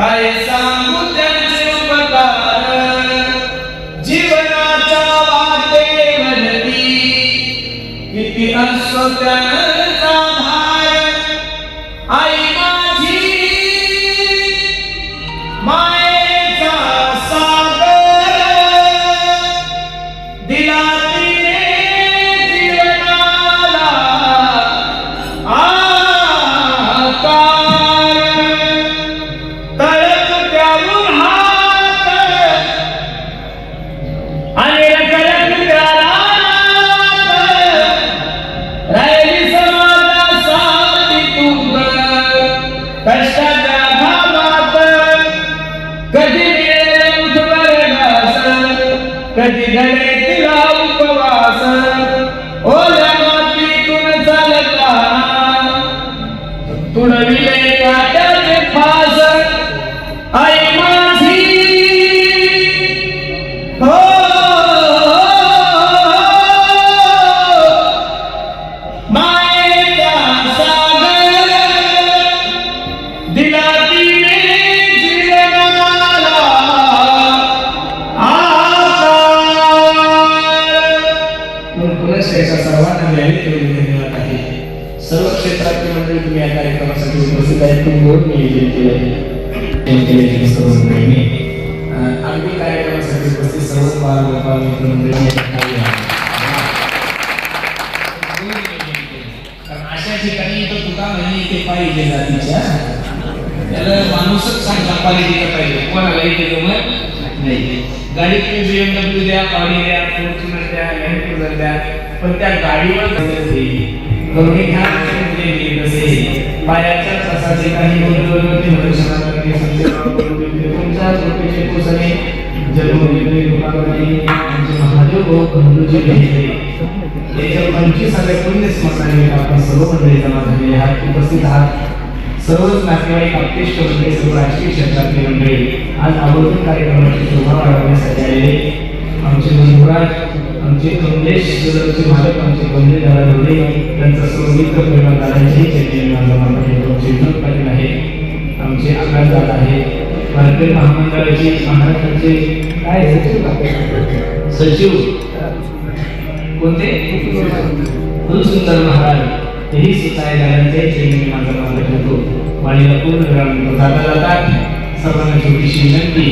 काय कधी कधी घडे तिला उपवास ओल्या मातीतून चालताना व्याधी ठेवून धन्यवाद आहे. सर्व क्षेत्रातील मंडळी तुम्ही या कार्यक्रमासाठी उपस्थित आहेत. तुम्ही गोड नियोजन केलं अगदी कार्यक्रमासाठी उपस्थित सर्व बाल गोपाल मित्र मंडळी या ठिकाणी आहेत. कारण अशा ठिकाणी तो तुका म्हणे ते पाहिजे जातीच्या. त्याला माणूसच चांगला क्वालिटीचा पाहिजे. कोणाला इथे जमत नाही. गाडी तुम्ही बीएमडब्ल्यू द्या ऑडी द्या फॉर्च्युनर द्या लँड क्रुझर द्या. पण त्या गाडीवर जमत नाही कमी घ्या पायाच्या प्रसाचे काही गुंतवणुकी भविष्यामध्ये तुमच्या झोपेचे पुसणे जन्मदिनी दुकानामध्ये महादेव भाऊ भेटले. याच्या आपण सर्व मंडळी जमा झालेले आहात उपस्थित आहात. सर्वच नातेवाईक आपतेष्ट मंडळी सर्व राजकीय क्षेत्रातले मंडळी आज आवर्जून कार्यक्रमाची शोभा वाढवण्यासाठी आलेले आमचे कमलेश सदरचे मालक आमचे कमले दादा धोडे त्यांचा सर्व मित्र परिवारदारांचे चैतन्य माझा माता चिंतन पाटील आहे. आमचे आकाश दादा आहे. भारतीय महामंडळाचे महाराष्ट्राचे काय सचिव सचिव. कोणते? खूप सुंदर महाराज. तेही सुद्धा आहे दादांचे चैतन्य माझा माता ठेवतो वाणीला पूर्ण ग्राम. जाता जाता सर्वांना छोटीशी विनंती.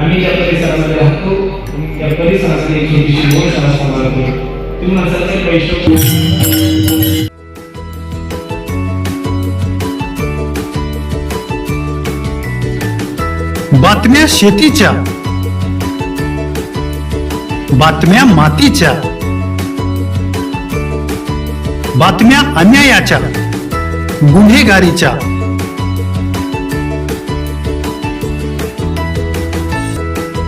आम्ही ज्या परिसरामध्ये राहतो त्या परिसरामध्ये एक छोटीशी गोशाळा सांभाळतो. तुम्ही ती माणसाचे पैसे बातम्या शेतीच्या. बातम्या मातीच्या. बातम्या अन्यायाच्या. गुन्हेगारीच्या.